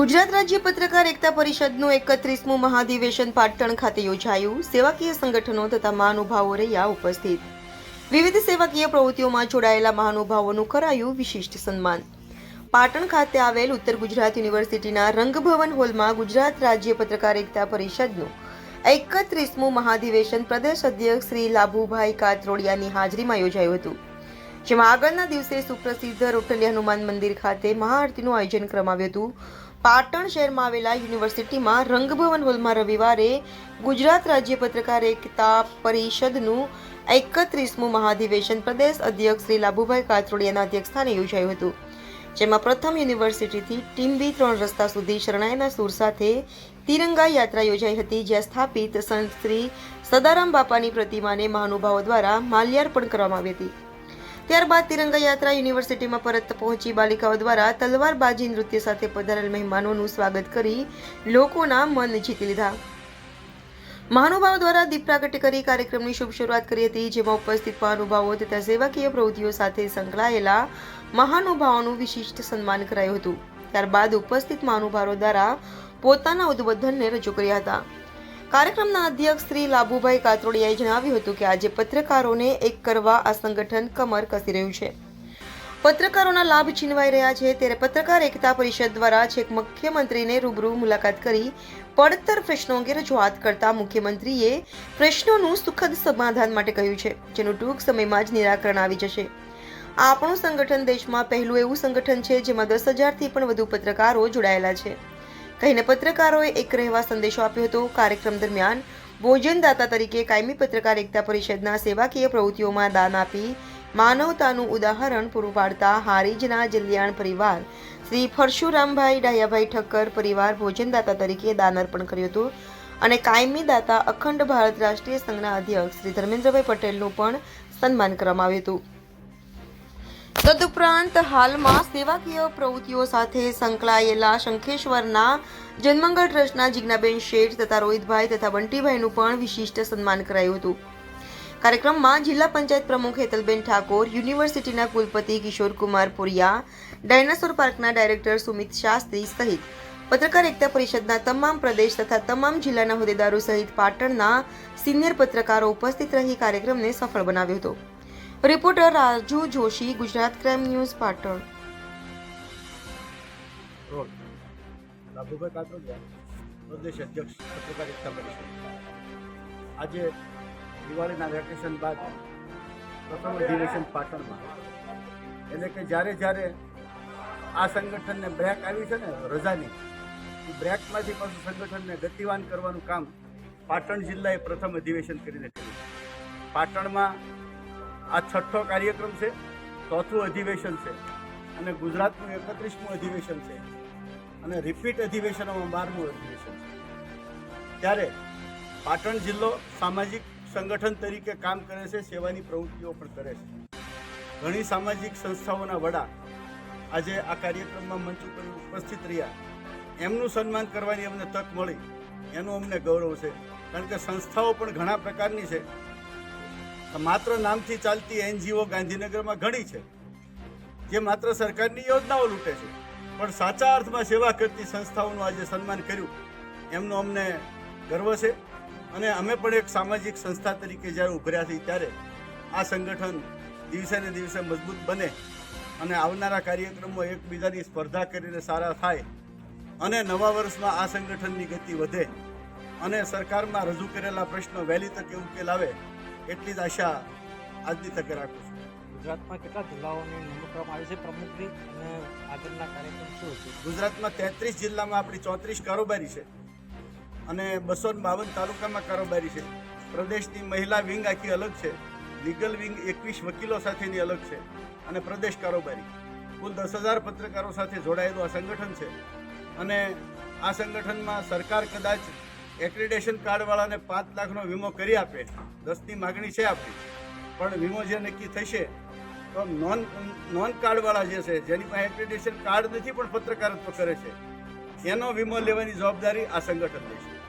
ગુજરાત રાજ્ય પત્રકાર એકતા પરિષદનું એકત્રીસમું મહાધિવેશન પાટણ ખાતે યોજાયું. સેવાકીય સંગઠનો તથા મહાનુભાવો રહ્યા ઉપસ્થિત. વિવિધ સેવાકીય પ્રવૃત્તિઓમાં જોડાયેલા મહાનુભાવોનું કરાયું વિશિષ્ટ સન્માન. પાટણ ખાતે આવેલ ઉત્તર ગુજરાત યુનિવર્સિટીના રંગભવન હોલમાં ગુજરાત રાજ્ય પત્રકાર એકતા પરિષદનું એકત્રીસમું મહાધિવેશન પ્રદેશ અધ્યક્ષ શ્રી લાભુભાઈ કાત્રોડિયાની હાજરીમાં યોજાયું હતું. જેમાં આગળના દિવસે સુપ્રસિદ્ધ રોટલી હનુમાન મંદિર ખાતે મહાઆરતીનું આયોજન કરવામાં આવ્યું હતું. પાટણ શહેરમાં આવેલા યુનિવર્સિટીમાં રંગભવન હોલમાં રવિવારે ગુજરાત રાજ્ય પત્રકાર એકતા પરિષદનું એકત્રીસમું મહાધિવેશન પ્રદેશ અધ્યક્ષ શ્રી લાભુભાઈ કાથરોડિયાના અધ્યક્ષસ્થાને યોજાયું હતું. જેમાં પ્રથમ યુનિવર્સિટીથી ટીમ્બી ત્રણ રસ્તા સુધી શરણાઈના સૂર સાથે તિરંગા યાત્રા યોજાઈ હતી, જ્યાં સ્થાપિત સંત શ્રી સદારામ બાપાની પ્રતિમાને મહાનુભાવો દ્વારા માલ્યાર્પણ કરવામાં આવી હતી. ત્યારબાદ તિરંગા યાત્રા યુનિવર્સિટીમાં પરત પહોંચી બાલિકાઓ દ્વારા તલવારબાજી નૃત્ય સાથે પધારેલ મહેમાનોનું સ્વાગત કરી લોકોના મન જીતી લીધા. મહાનુભાવો દ્વારા દીપ પ્રાગટ્ય કરી કાર્યક્રમની શુભ શરૂઆત કરી હતી, જેમાં ઉપસ્થિત મહાનુભાવો તથા સેવાકીય પ્રવૃત્તિઓ સાથે સંકળાયેલા મહાનુભાવોનું વિશિષ્ટ સન્માન કરાયું હતું. ત્યારબાદ ઉપસ્થિત મહાનુભાવો દ્વારા પોતાના ઉદ્બોધનને રજૂ કર્યા હતા. કાર્યક્રમના અધ્યક્ષ શ્રી લાભુભાઈ કાત્રોડિયાએ જણાવ્યું હતું કે આજે પત્રકારોને એક કરવા આ સંગઠન કમર કસી રહ્યું છે. પત્રકારોના લાભ છીનવાઈ રહ્યા છે ત્યારે પત્રકાર એકતા પરિષદ દ્વારા છેક મુખ્યમંત્રીને રૂબરૂ મુલાકાત કરી પડતર પ્રશ્નો અંગે રજૂઆત કરતા મુખ્યમંત્રીએ પ્રશ્નોનું સુખદ સમાધાન માટે કહ્યું છે, જેનું ટૂંક સમયમાં જ નિરાકરણ આવી જશે. આપણું સંગઠન દેશમાં પહેલું એવું સંગઠન છે જેમાં દસ હજારથી પણ વધુ પત્રકારો જોડાયેલા છે. કહીને પત્રકારોએ એક રહેવા સંદેશો આપ્યો હતો. કાર્યક્રમ દરમિયાન ભોજનદાતા તરીકે કાયમી પત્રકાર એકતા પરિષદના સેવાકીય પ્રવૃત્તિઓમાં દાન આપી માનવતાનું ઉદાહરણ પૂરું પાડતા હારીજના જલ્યાણ પરિવાર શ્રી પરશુરામભાઈ ડાયાભાઈ ઠક્કર પરિવાર ભોજનદાતા તરીકે દાન અર્પણ કર્યું હતું અને કાયમી દાતા અખંડ ભારત રાષ્ટ્રીય સંઘના અધ્યક્ષ શ્રી ધર્મેન્દ્રભાઈ પટેલનું પણ સન્માન કરવામાં આવ્યું હતું. તદુપરાંત હાલમાં સેવાકીય પ્રવૃત્તિઓ સાથે સંકળાયેલા શંખેશ્વરના જન્મંગળ ટ્રસ્ટના જિજ્ઞાબેન શેઠ તથા રોહિતભાઈ તથા બંટીભાઈનું પણ વિશિષ્ટ સન્માન કરાયું હતું. કાર્યક્રમમાં જિલ્લા પંચાયત પ્રમુખ હેતલબેન ઠાકોર, યુનિવર્સિટીના કુલપતિ કિશોર કુમાર પુરિયા, ડાયનાસોર પાર્કના ડાયરેક્ટર સુમિત શાસ્ત્રી સહિત પત્રકાર એકતા પરિષદના તમામ પ્રદેશ તથા તમામ જિલ્લાના હોદ્દેદારો સહિત પાટણના સિનિયર પત્રકારો ઉપસ્થિત રહી કાર્યક્રમને સફળ બનાવ્યો હતો. Reporter Raju Joshi, Gujarat crime news, Patan. Labhubhai Katrodiya પ્રદેશ અધ્યક્ષ, પત્રકાર એકતા આજે દિવાળીના વેકેશન બાદ પ્રથમ અધિવેશન પાટણમાં. એટલે કે જ્યારે જ્યારે આ સંગઠનને બ્રેક આવી છે ને, રજાની બ્રેકમાંથી પાછું સંગઠનને ગતિવાન કરવાનું કામ પાટણ જિલ્લાએ પ્રથમ અધિવેશન કરીને કર્યું પાટણમાં આ છઠ્ઠો કાર્યક્રમ છે, ચોથું અધિવેશન છે અને ગુજરાતનું એકત્રીસમું અધિવેશન છે અને રિપીટ અધિવેશનોમાં બારમું અધિવેશન છે. ત્યારે પાટણ જિલ્લો સામાજિક સંગઠન તરીકે કામ કરે છે, સેવાની પ્રવૃત્તિઓ પણ કરે છે. ઘણી સામાજિક સંસ્થાઓના વડા આજે આ કાર્યક્રમમાં મંચ ઉપર ઉપસ્થિત રહ્યા. એમનું સન્માન કરવાની અમને તક મળી, એનું અમને ગૌરવ છે. કારણ કે સંસ્થાઓ પણ ઘણા પ્રકારની છે. માત્ર નામથી ચાલતી એનજીઓ ગાંધીનગરમાં ઘણી છે, જે માત્ર સરકારની યોજનાઓ લૂંટે છે. પણ સાચા અર્થમાં સેવા કરતી સંસ્થાઓનું આજે સન્માન કર્યું. એમનો અમને ગર્વ છે અને અમે પણ એક સામાજિક સંસ્થા તરીકે જ્યારે ઉભર્યા છીએ ત્યારે આ સંગઠન દિવસે ને દિવસે મજબૂત બને અને આવનારા કાર્યક્રમો એકબીજાની સ્પર્ધા કરીને સારા થાય અને નવા વર્ષમાં આ સંગઠનની ગતિ વધે અને સરકારમાં રજૂ કરેલા પ્રશ્નો વહેલી તકે ઉકેલ આવે એટલી જ આશા આજની તકે રાખું છું. ગુજરાતમાં કેટલા જિલ્લાઓની નિમણૂક કરવામાં આવી છે પ્રમુખની અને આગળના કાર્યક્રમ શું છે? ગુજરાતમાં તેત્રીસ જિલ્લામાં આપણી ચોત્રીસ કારોબારી છે અને બસો બાવન તાલુકામાં કારોબારી છે. પ્રદેશની મહિલા વિંગ આખી અલગ છે લીગલ વિંગ એકવીસ વકીલો સાથેની અલગ છે અને પ્રદેશ કારોબારી. કુલ દસ હજાર પત્રકારો સાથે જોડાયેલું આ સંગઠન છે અને આ સંગઠનમાં સરકાર કદાચ એક્રિડેશન કાર્ડવાળાને પાંચ લાખનો વીમો કરી આપે. દસની માગણી છે આપણી. પણ વીમો જે નક્કી થશે, તો નોન નોન કાર્ડવાળા જે છે, જેની પાસે એક્રિડેશન કાર્ડ નથી, પણ પત્રકારત્વ કરે છે, એનો વીમો લેવાની જવાબદારી આ સંગઠન લેશે